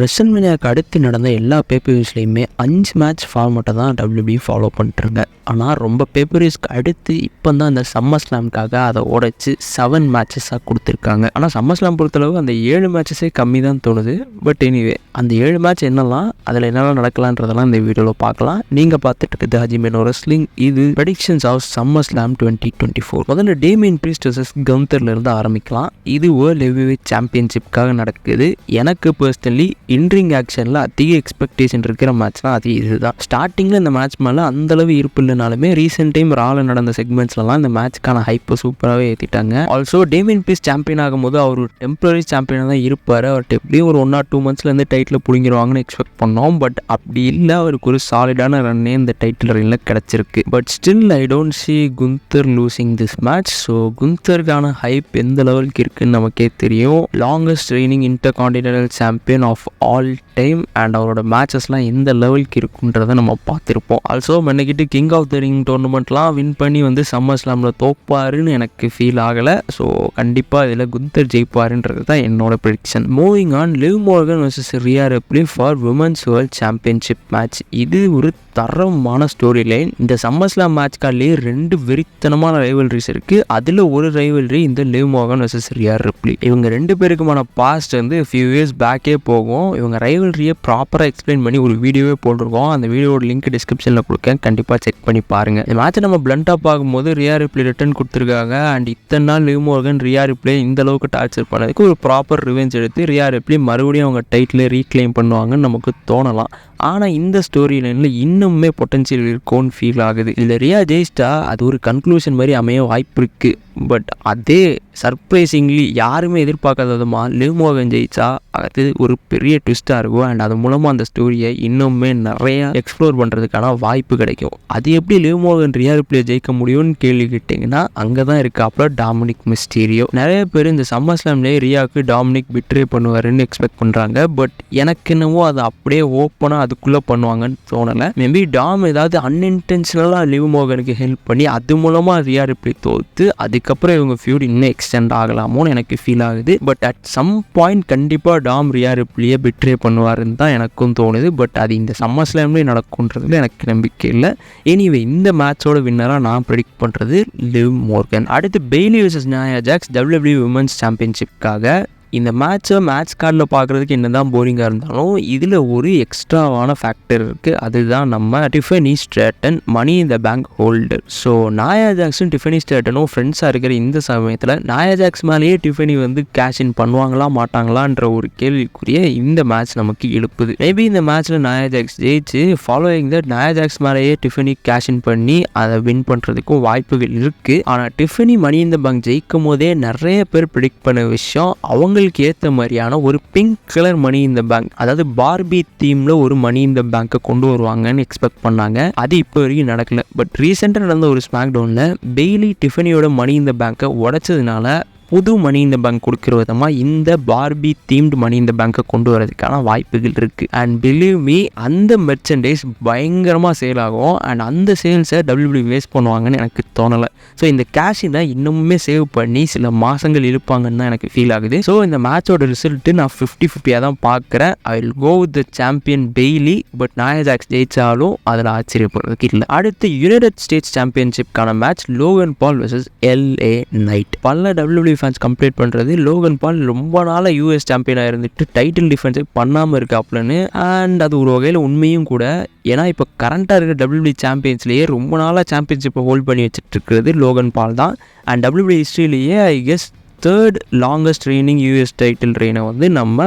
ரெசல்மேனியாவுக்கு அடுத்து நடந்த எல்லா பேப்பர்ஸ்லையுமே அஞ்சு மேட்ச் ஃபார்மேட்டை தான் டபிள்யூபி ஃபாலோ பண்ணிட்டுருங்க. ஆனால் ரொம்ப பேப்பர்ஸ்க்கு அடுத்து இப்போ தான் அந்த சம்மர் ஸ்லாம்காக அதை உடைச்சி செவன் மேட்சஸாக கொடுத்துருக்காங்க. ஆனால் சம்மர் ஸ்லாம் பொறுத்தளவு அந்த ஏழு மேட்சஸே கம்மி தான் தோணுது. பட் எனிவே அந்த ஏழு மேட்ச் என்னெல்லாம் அதில் என்னெல்லாம் நடக்கலான்றதெல்லாம் இந்த வீடியோவில் பார்க்கலாம். நீங்கள் பார்த்துட்டு இருக்குது ஹஜிமேனோ ரெஸ்லிங் இது predictions of SummerSlam twenty twenty four முதல்ல டேமியன் பிரீஸ்ட் வர்சஸ் கவுந்தர்ல இருந்து ஆரம்பிக்கலாம். இது வேர்ல்ட் ஹெவிவேட் சாம்பியன்ஷிப்காக நடக்குது. எனக்கு பர்சனலி இன்ட்ரிங் ஆக்ஷனில் அதிக எக்ஸ்பெக்டேஷன் இருக்கிற மேட்ச்னால் அது இதுதான். ஸ்டார்டிங்கில் இந்த மேட்ச் மேலே அந்தளவு இருப்பு இல்லைனாலுமே ரீசெண்ட் டைம் ரால நடந்த செக்மெண்ட்ஸ்லலாம் இந்த மேட்ச்க்கான ஹைப்பை சூப்பராகவே ஏற்றிட்டாங்க ஆல்சோ டேவின் பீஸ் சாம்பியன் ஆகும்போது அவர் டெம்பரரி சாம்பியனாக தான் இருப்பார். அவர்கிட்ட எப்படியும் ஒரு ஒன் ஆர் டூ மந்த்ஸ்லேருந்து டைட்டில் பிடிங்கிருவாங்கன்னு எக்ஸ்பெக்ட் பண்ணோம். பட் அப்படி இல்லை அவருக்கு ஒரு சாலிடான ரன்னே இந்த டைட்டில் ரன்னில் கிடச்சிருக்கு. But still I don't see Gunther losing this match so குந்தருக்கான hype எந்த லெவலுக்கு இருக்குன்னு நமக்கே தெரியும். Longest reigning intercontinental champion of all time and அவரோட மேட்சஸ்லாம் எந்த லெவலுக்கு இருக்குன்றதை நம்ம பார்த்துருப்போம். ஆல்சோ மென்னிக்கிட்டு கிங் ஆஃப் த ரிங் டோர்னமெண்ட்லாம் வின் பண்ணி வந்து சம்மர் ஸ்லாமில் தோப்பாருன்னு எனக்கு ஃபீல் ஆகலை. ஸோ கண்டிப்பாக இதில் குந்தர் ஜெயிப்பாருன்றது தான் என்னோட prediction moving on Liv Morgan versus Rhea Ripley for women's world championship match இது ஒரு தரமான ஸ்டோரி லைன் இந்த சம்மர்ஸ்லாம் மேட்ச் கார்ட்லேயே ரெண்டு வெறித்தனமான ரைவல்ரிஸ் இருக்குது அதில் ஒரு ரைவல்ரி இந்த லிவ் மோகன் வர்சஸ் ரியார் ரிப்ளி இவங்க ரெண்டு பேருக்குமான பாஸ்ட் வந்து ஃபியூ இயர்ஸ் பேக்கே போகும். இவங்க ரைவல்ரியை ப்ராப்பராக எக்ஸ்பிளைன் பண்ணி ஒரு வீடியோவே போட்டிருக்கோம். அந்த வீடியோட லிங்க் டிஸ்கிரிப்ஷனில் கொடுக்கேன். கண்டிப்பாக செக் பண்ணி பாருங்கள் இந்த மேட்ச்சை நம்ம பிளண்டாக பார்க்கும்போது ரியா ரிப்ளி ரிட்டர்ன் கொடுத்துருக்காங்க. அண்ட் இத்தனை நாள் லிவ் மோகன் ரியா ரிப்ளே இந்த அளவுக்கு டார்ச்சர் பண்ணதுக்கு ஒரு ப்ராப்பர் ரிவெஞ்ச் எடுத்து ரியா ரிப்ளி மறுபடியும் அவங்க டைட்டில் ரீக்ளைம் பண்ணுவாங்கன்னு நமக்கு தோணலாம். ஆனால் இந்த ஸ்டோரி லைனில் இன்னுமே பொட்டன்ஷியல் இருக்கும்னு ஃபீல் ஆகுது. இதில் ரியா ஜெயிச்சிட்டா அது ஒரு கன்க்ளூஷன் மாதிரி அமைய வாய்ப்பு இருக்குது பட் அதே சர்ப்ரைசிங்லி யாருமே எதிர்பார்க்காத விதமாக லிவ் மோகன் ஜெயிச்சா அது ஒரு பெரிய ட்விஸ்ட்டாக இருக்கும். அண்ட் அது மூலமாக அந்த ஸ்டோரியை இன்னுமே நிறையா எக்ஸ்ப்ளோர் பண்ணுறதுக்கான வாய்ப்பு கிடைக்கும். அது எப்படி லிவ் மோகன் ரியா ரிப்ளே ஜெயிக்க முடியும்னு கேள்வி கேட்டிங்கன்னா அங்கே தான் இருக்காப்புல டாமினிக் மிஸ்டீரியோ நிறைய பேர் இந்த சம்மர் ஸ்லாம்லேயே ரியாவுக்கு டாமினிக் பிட்ரே பண்ணுவாருன்னு எக்ஸ்பெக்ட் பண்ணுறாங்க பட் எனக்கு என்னவோ அது அப்படியே ஓப்பனாக அதுக்குள்ளே பண்ணுவாங்கன்னு தோணலை. மேபி டாம் ஏதாவது அன்இன்டென்ஷனலாக லிவ் மோகனுக்கு ஹெல்ப் பண்ணி அது மூலமாக ரியா ரிப்ளி தோத்து அதுக்கப்புறம் இவங்க ஃபியூட் இன்னும் எக்ஸ்டெண்ட் ஆகலாமோன்னு எனக்கு ஃபீல் ஆகுது. பட் அட் சம் பாயிண்ட் கண்டிப்பாக டாம் ரியா ரிப்ளியை பிட்ரே பண்ணுவாருன்னு தான் எனக்கும் தோணுது. பட் அது இந்த சம்மர் ஸ்லாம்லேயே நடக்குன்றதுல எனக்கு நம்பிக்கை இல்லை. எனிவே இந்த மேட்சோட வின்னராக நான் ப்ரெடிக்ட் பண்ணுறது லிவ் மோர்கன் அடுத்து Bayley versus Nia Jax WWE women's சாம்பியன்ஷிப்காக இந்த மேட்ச்சை மேட்ச் கார்டில் பார்க்குறதுக்கு என்ன தான் போரிங்காக இருந்தாலும் இதில் ஒரு எக்ஸ்ட்ராவான ஃபேக்டர் இருக்குது அதுதான் நம்ம டிஃபனி ஸ்டேட்டன் மணி இந்த பேங்க் ஹோல்டர் ஸோ நாயா ஜாக்ஸும் டிஃபனி ஸ்டேட்டனும் ஃப்ரெண்ட்ஸாக இருக்கிற இந்த சமயத்தில் நாயா ஜாக்ஸ் மேலேயே டிஃபனி வந்து கேஷ் இன் பண்ணுவாங்களா மாட்டாங்களான்ற ஒரு கேள்விக்குரிய இந்த மேட்ச் நமக்கு எழுப்புது. மேபி இந்த மேட்ச்சில் நாயா ஜாக்ஸ் ஜெயிச்சு ஃபாலோயிங் தட் நாயா ஜாக்ஸ் மேலேயே டிஃபனி கேஷ் இன் பண்ணி அதை வின் பண்ணுறதுக்கும் வாய்ப்புகள் இருக்குது ஆனால் டிஃபனி மணி இந்த பேங்க் ஜெயிக்கும் போதே நிறைய பேர் ப்ரிடிக்ட் பண்ண விஷயம் அவங்க அவங்களுக்கு ஏற்ற மாதிரியான ஒரு பிங்க் கலர் மணி இந்த பேங்க் அதாவது பார்பி தீமில் ஒரு மணி இந்த பேங்க்கை கொண்டு வருவாங்கன்னு எக்ஸ்பெக்ட் பண்ணாங்க. அது இப்போ வரைக்கும் நடக்கல. பட் ரீசெண்டாக நடந்த ஒரு ஸ்மாக் டவுனில் பெய்லி டிஃபனியோட மணி இந்த பேங்க்கை உடைச்சதுனால புது மணி இந்த பேங்க் கொடுக்குற விதமாக இந்த பார்பி தீம்டு மணி இந்த பேங்க்கை கொண்டு வரதுக்கான வாய்ப்புகள் இருக்குது அண்ட் பிலீவ் மீ அந்த மெர்ச்சன்டைஸ் பயங்கரமாக சேல் ஆகும். அண்ட் அந்த சேல்ஸை டபிள்யூபிள்யூ வேஸ்ட் பண்ணுவாங்கன்னு எனக்கு தோணலை. ஸோ இந்த கேஷினை இன்னுமே சேவ் பண்ணி சில மாதங்கள் இழுப்பாங்கன்னு தான் எனக்கு ஃபீல் ஆகுது. ஸோ இந்த மேட்சோட ரிசல்ட்டு நான் ஃபிஃப்டி ஃபிஃப்டியாக தான் பார்க்குறேன். I will go with the champion Bayley but Nia Jax ஜெயிச்சாலும் அதில் ஆச்சரியப்படுறதுக்கு இல்லை. அடுத்து United States சாம்பியன்ஷிப்கான match Logan Paul versus LA Knight பல டபிள்யூபிள்யூ ஃபேன்ஸ் கம்ப்ளீட் பண்ணுறது லோகன் பால் ரொம்ப நாளாக யூஎஸ் சாம்பியனாக இருந்துட்டு டைட்டில் டிஃபென்ஸே பண்ணாமல் இருக்காப்லன்னு அண்ட் அது ஒரு வகையில் உண்மையும் கூட. ஏன்னா இப்போ கரண்ட்டாக இருக்கிற டபிள்யூபி சாம்பியன்ஸ்லேயே ரொம்ப நாளாக சாம்பியன்ஷிப்பை ஹோல்ட் பண்ணி வச்சுட்டு இருக்கிறது லோகன் பால் தான். அண்ட் டபிள்யூபி ஹிஸ்ட்ரியிலேயே ஐ கெஸ் தேர்ட் லாங்கஸ்ட் ட்ரைனிங் யூஎஸ் டைட்டில் ரெயினை வந்து நம்ம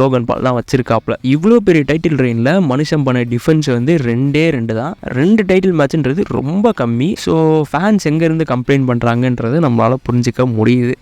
லோகன் பால் தான் வச்சிருக்காப்ல இவ்வளோ பெரிய டைட்டில் ரெயினில் மனுஷன் பண்ண டிஃபென்ஸ் வந்து ரெண்டே ரெண்டு தான். ரெண்டு டைட்டில் மேட்ச்ன்றது ரொம்ப கம்மி. ஸோ ஃபேன்ஸ் எங்கேருந்து கம்ப்ளைண்ட் பண்ணுறாங்கன்றது நம்மளால் புரிஞ்சிக்க முடியுது.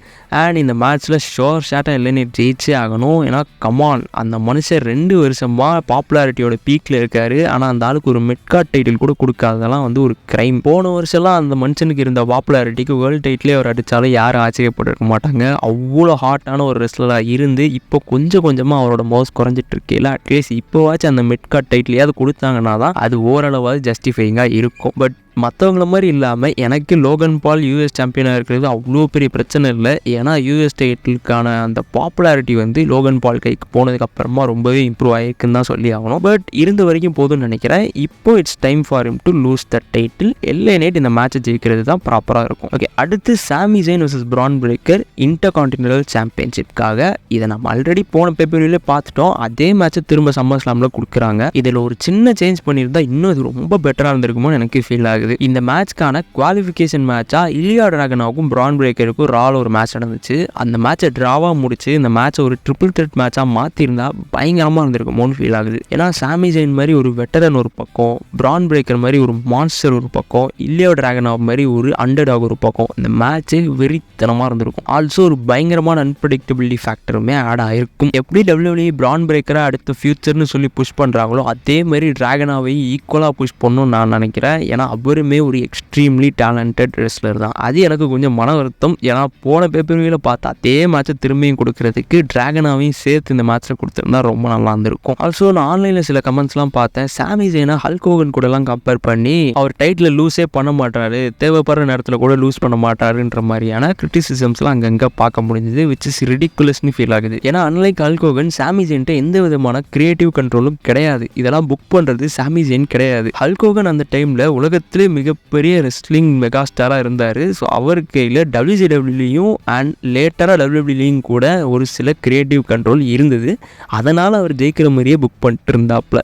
அண்ட் இந்த மேட்ச்சில் ஷோர் ஷாட்டாக இல்லைன்னு ஜெயிச்சே ஆகணும். ஏன்னா கமான் அந்த மனுஷன் ரெண்டு வருஷமாக பாப்புலாரிட்டியோட பீக்கில் இருக்கார். ஆனால் அந்த ஆளுக்கு ஒரு மெட்கார்ட் டைட்டில் கூட கொடுக்காததெல்லாம் வந்து ஒரு க்ரைம் போன வருஷம்லாம் அந்த மனுஷனுக்கு இருந்த பாப்புலாரிட்டிக்கு வேர்ல்டு டைட்டிலே அவர் அடித்தாலும் யாரும் ஆச்சரியப்பட்டிருக்க மாட்டாங்க. அவ்வளோ ஹாட்டான ஒரு ரெஸ்லராக இருந்து இப்போ கொஞ்சம் கொஞ்சமாக அவரோட மவுஸ் குறைஞ்சிட்டு இருக்கையில் அட்லீஸ்ட் இப்போவாச்சும் அந்த மெட்கார்ட் டைட்டிலையாவது கொடுத்தாங்கன்னா தான் அது ஓரளவாவது ஜஸ்டிஃபைங்காக இருக்கும். பட் மற்றவங்கள மாதிரி இல்லாமல் எனக்கு லோகன் பால் யூஎஸ் சாம்பியனாக இருக்கிறது அவ்வளோ பெரிய பிரச்சனை இல்லை. ஏன்னா யூஎஸ் டைட்டிலுக்கான அந்த பாப்புலாரிட்டி வந்து லோகன் பால் கைக்கு போனதுக்கப்புறமா ரொம்பவே இம்ப்ரூவ் ஆகிருக்குன்னு தான் சொல்லி ஆகணும். பட் இருந்த வரைக்கும் போதும்னு நினைக்கிறேன். இப்போ it's time for him to lose the title LA Knight இந்த மேட்சை ஜெயிக்கிறது தான் ப்ராப்பராக இருக்கும். ஓகே அடுத்து Sami Zayn versus Bron Breakker intercontinental சாம்பியன்ஷிப்காக இதை நம்ம ஆல்ரெடி போன பேப்பரிலே பார்த்துட்டோம். அதே மேட்சை திரும்ப சம்மர் ஸ்லாமில் கொடுக்குறாங்க. இதில் ஒரு சின்ன சேஞ்ச் பண்ணியிருந்தால் இன்னும் இது ரொம்ப பெட்டராக இருந்திருக்குமோ எனக்கு ஃபீல் ஆகுது. இந்த மேட்ச்க்கான குவாலிஃபிகேஷன் மேட்சாக இலியா டிராகனாவுக்கும் பிரான் பிரேக்கருக்கும் ரால் ஒரு மேட்ச் நடந்துச்சு. அந்த மேட்சை ட்ராவாக முடிச்சு இந்த மேட்சை ஒரு ட்ரிபிள் த்ரெட் மேட்சாக மாற்றிருந்தா பயங்கரமாக இருந்திருக்குமோன்னு ஃபீல் ஆகுது. ஏன்னா சாமி ஜெயின் மாதிரி ஒரு வெட்டரன் ஒரு பக்கம் பிரான் பிரேக்கர் மாதிரி ஒரு மான்ஸ்டர் ஒரு பக்கம் இல்லியோ டிராகனாவ் மாதிரி ஒரு அண்டர்டாக் ஒரு பக்கம் இந்த மேட்ச்சு வெறித்தனமாக இருந்திருக்கும். ஆல்சோ ஒரு பயங்கரமான அன்பிரடிக்டபிலிட்டி ஃபேக்டருமே ஆட் ஆயிருக்கும். எப்படி டபிள்யூடி பிரான் பிரேக்கரை அடுத்த ஃபியூச்சர்னு சொல்லி புஷ் பண்ணுறாங்களோ அதே மாதிரி டிராகனாவை ஈக்குவலாக புஷ் பண்ணணும்னு நான் நினைக்கிறேன். ஏன்னா அவருமே ஒரு எக்ஸ்ட்ரீம்லி டேலண்டட் ரெஸ்லர் தான். அது எனக்கு கொஞ்சம் மன வருத்தம். ஏன்னா போன பேப்பர்வியில் பார்த்தா அதே மேட்சை திரும்பியும் கொடுக்கறதுக்கு டிராகனாவையும் சேர்த்து இந்த மேட்ச்சில் கொடுத்துருந்தா ரொம்ப நல்லா இருந்திருக்கும். ஆல்சோ நான் ஆன்லைனில் சில கமெண்ட்ஸ்லாம் பார்த்தேன். சாமி ஜெயினா ஹல்கோகன் கூடலாம் கம்பேர் பண்ணி அவர் டைட்டில் லூஸே பண்ண மாட்டாரு. தேவைப்படுற நேரத்தில் கூட லூஸ் பண்ண மாட்டாருன்ற மாதிரியான கிரிட்டிசிசம்ஸ்லாம் அங்கங்கே பார்க்க முடிஞ்சது விச் இஸ் ரிடிகுலஸ்னு ஃபீல் ஆகுது. ஏன்னா அன்லைக் ஹல்கோகன் சாமி ஜெயின்ட்ட எந்த விதமான கிரியேட்டிவ் கண்ட்ரோலும் கிடையாது. இதெல்லாம் புக் பண்ணுறது சாமி ஜெயின் கிடையாது. ஹல்கோகன் அந்த டைமில் உலகத்தில் மிகப்பெரிய ரெஸ்லிங் மெகா ஸ்டாராக இருந்தார். ஸோ அவர் கையில் டபிள்யூசிடபிள்யூலையும் அண்ட் லேட்டராக டபிள்யூடபிள்யூலையும் கூட ஒரு சில கிரியேட்டிவ் கண்ட்ரோல் இருந்தது. அதனால் அவர் ஜெயிக்கிற மாதிரியே புக் பண்ணிட்டு இருந்தாப்புல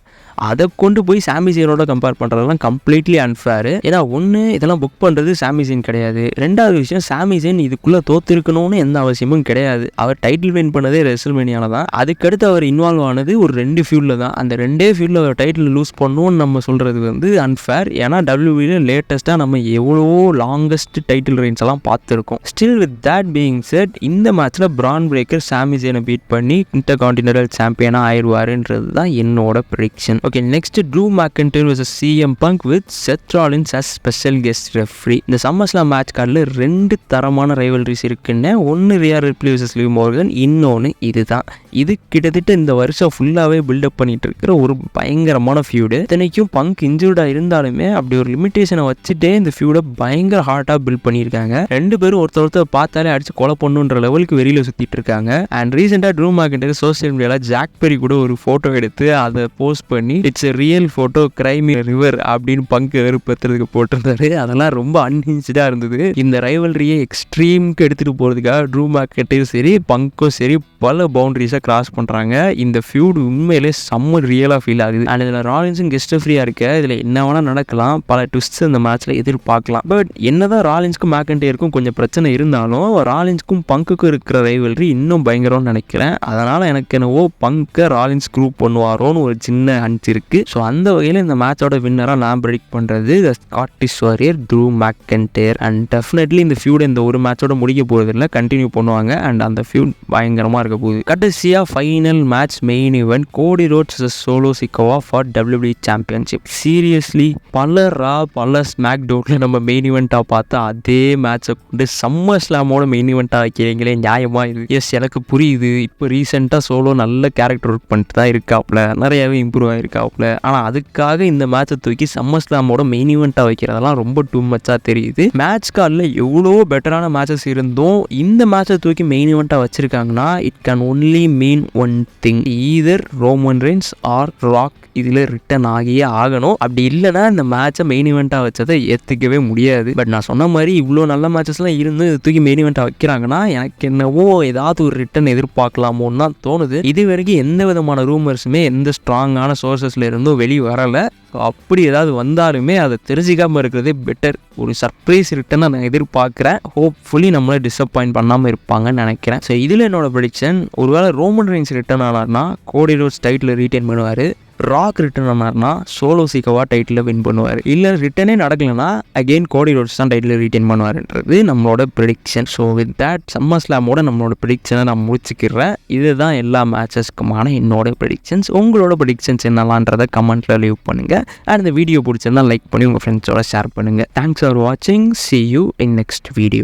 அதை கொண்டு போய் சாமிசீனோட கம்பேர் பண்ணுறதுலாம் கம்ப்ளீட்லி அன்ஃபேர் ஏன்னா ஒன்று இதெல்லாம் புக் பண்ணுறது சாமிசீன் கிடையாது. ரெண்டாவது விஷயம் சாமிசீன் இதுக்குள்ளே தோத்துருக்கணும்னு எந்த அவசியமும் கிடையாது. அவர் டைட்டில் வின் பண்ணதே ரெசல்மேனியால தான். அதுக்கடுத்து அவர் இன்வால்வ் ஆனது ஒரு ரெண்டு ஃபியூலில் தான். அந்த ரெண்டே ஃபியூலில் அவர் டைட்டில் லூஸ் பண்ணணும்னு நம்ம சொல்கிறது வந்து அன்ஃபேர் ஏன்னா டபிள்யூபியில் லேட்டஸ்ட்டாக நம்ம எவ்வளவோ லாங்கஸ்ட் டைட்டில் ரேஞ்ச் எல்லாம் பார்த்துருக்கோம். Still with that being said இந்த மேட்ச்சில் பிரான் பிரேக்கர் சாமிசேனை பீட் பண்ணி இன்டர் கான்டினென்டல் சாம்பியனாக ஆயிடுவாருன்றது தான் என்னோட prediction okay next Drew McIntyre versus CM Punk with Seth Rollins as special guest referee இந்த சம்மர்ஸ்லாம் மேட்ச் கார்டில் ரெண்டு தரமான ரைவல்ரிஸ் இருக்குன்னு ஒன்று Rhea Ripley versus Liv Morgan இன்னொன்று இதுதான். இது கிட்டத்தட்ட இந்த வருஷம் ஃபுல்லாகவே பில்டப் பண்ணிட்டு இருக்கிற ஒரு பயங்கரமான ஃபியூடு இத்தனைக்கும் பங்க் இன்ஜூர்டாக இருந்தாலுமே அப்படி ஒரு லிமிட்டேஷனை வச்சுட்டே இந்த ஃபியூடை பயங்கர ஹார்ட்டாக பில்ட் பண்ணியிருக்காங்க. ரெண்டு பேரும் ஒருத்தர் ஒருத்தர் பார்த்தாலே அடிச்சு கொலை பண்ணுன்ற லெவலுக்கு வெளியில் சுற்றிட்டு இருக்காங்க அண்ட் ரீசெண்டாக ட்ரூ மார்க்கெட்டர் சோசியல் மீடியாவில் ஜாக் பெரி கூட ஒரு ஃபோட்டோ எடுத்து அதை போஸ்ட் பண்ணி it's a real photo cry me river அப்படின்னு பங்கு வெறுப்பத்துறதுக்கு போட்டிருந்தாரு. அதெல்லாம் ரொம்ப அன்ஹின்ஸ்டாக இருந்தது. இந்த ரைவல்ரியை எக்ஸ்ட்ரீம்க்கு எடுத்துகிட்டு போகிறதுக்காக ட்ரூ மார்க்கெட்டையும் சரி பங்க்கும் சரி பல பவுண்டரிஸை கிராஸ் பண்ணுறாங்க இந்த ஃபியூடு உண்மையிலே செம்ம ரியலாக ஃபீல் ஆகுது. அண்ட் இதில் ராலின்ஸும் கெஸ்ட் ஃப்ரீயாக இருக்க. இதில் என்ன வேணால் நடக்கலாம். பல ட்விஸ்ட்ஸ் இந்த மேட்ச்சில் எதிர்பார்க்கலாம். பட் என்னதான் ராலின்ஸ்க்கும் மேக்கண்டேருக்கும் கொஞ்சம் பிரச்சனை இருந்தாலும் ராலின்ஸ்க்கும் பங்குக்கும் இருக்கிற ரைவல்ரி இன்னும் பயங்கரம்னு நினைக்கிறேன். அதனால் எனக்கு என்னவோ பங்கை ராலின்ஸ் குரூப் பண்ணுவாரோன்னு ஒரு சின்ன ஹன்ச் இருக்குது ஸோ அந்த வகையில் இந்த மேட்சோட வின்னராக நான் ப்ரெடிக்ட் பண்ணுறது the Scottish warrior Drew McIntyre and definitely இந்த ஃபியூட் இந்த ஒரு மேட்சோட முடிக்க போகிறது இல்லை கண்டினியூ பண்ணுவாங்க. அண்ட் அந்த ஃபியூட் பயங்கரமாக இருக்க போகுது கடைசியாக final match main event Cody Rhodes Solo Sikoa for WWE championship seriously பல ரா பல ஸ்மாக் டவுனில் நம்ம மெயின் ஈவெண்ட்டாக பார்த்தா அதே மேட்சை கொண்டு சம்மர் ஸ்லாமோட மெயின் ஈவெண்ட்டாக வைக்கிறீங்களே நியாயமாக இது? எஸ் எனக்கு புரியுது. இப்போ ரீசெண்டாக சோலோ நல்ல கேரக்டர் ஒர்க் பண்ணிட்டு தான் இருக்காப்புல நிறையாவே இம்ப்ரூவ் ஆகிருக்காப்புல ஆனால் அதுக்காக இந்த மேட்சை தூக்கி சம்மர் ஸ்லாமோட மெயின் ஈவெண்ட்டாக வைக்கிறதெல்லாம் ரொம்ப டூ மச்சாக தெரியுது. மேட்ச் காலில் எவ்வளோ பெட்டரான மேட்சஸ் இருந்தும் இந்த மேட்சை தூக்கி மெயின் ஈவெண்ட்டாக வச்சுருக்காங்கன்னா it can only mean one thing either Roman Reigns or Rock இதில் ரிட்டன் ஆகியே ஆகணும். அப்படி இல்லைன்னா இந்த மேட்சை மெயின் இவெண்ட்டாக வச்சதை ஏற்றுக்கவே முடியாது. பட் நான் சொன்ன மாதிரி இவ்வளோ நல்ல மேட்சஸ்லாம் இருந்து தூக்கி மெயின் இவெண்ட்டாக வைக்கிறாங்கன்னா எனக்கு என்னவோ ஏதாவது ஒரு ரிட்டன் எதிர்பார்க்கலாமோன்னு தான் தோணுது. இது வரைக்கும் எந்த விதமான ரூமர்ஸுமே எந்த ஸ்ட்ராங்கான சோர்சஸில் இருந்தும் வெளியே வரலை ஸோ அப்படி ஏதாவது வந்தாலுமே அதை தெரிஞ்சிக்காமல் இருக்கிறதே பெட்டர் ஒரு சர்ப்ரைஸ் ரிட்டனை நான் எதிர்பார்க்குறேன். ஹோப்ஃபுல்லி நம்மளை டிசப்பாயின்ட் பண்ணாமல் இருப்பாங்கன்னு நினைக்கிறேன். ஸோ இதில் என்னோட ப்ரெடிக்ஷன் ஒருவேளை ரோமன் ரைன்ஸ் ரிட்டர்ன் ஆனார்னா கோடி ரோட்ஸ் டைட்டில் ரீட்டைன் பண்ணுவார். ராக் ரிட்டர்ன் ஆனார்னா சோலோ சீக்கவா டைட்டில் வின் பண்ணுவார். இல்லை ரிட்டனே நடக்கலைன்னா அகெயின் கோடி ரோட்ஸ் தான் டைட்டில் ரிட்டன் பண்ணுவார்ன்றது நம்மளோட prediction so with that summer ஸ்லாமோட நம்மளோட ப்ரிடிக்ஷனை நான் முடிச்சுக்கிறேன். இதுதான் எல்லா மேட்சஸ்க்குமான என்னோட ப்ரிடிக்ஷன்ஸ் உங்களோட ப்ரிடிக்ஷன்ஸ் என்னலான்றதை கமெண்ட்டில் லீவ் பண்ணுங்கள் அண்ட் இந்த வீடியோ பிடிச்சிருந்தால் லைக் பண்ணி உங்கள் ஃப்ரெண்ட்ஸோட ஷேர் பண்ணுங்கள் தேங்க்ஸ் ஃபார் வாட்சிங் see you in next video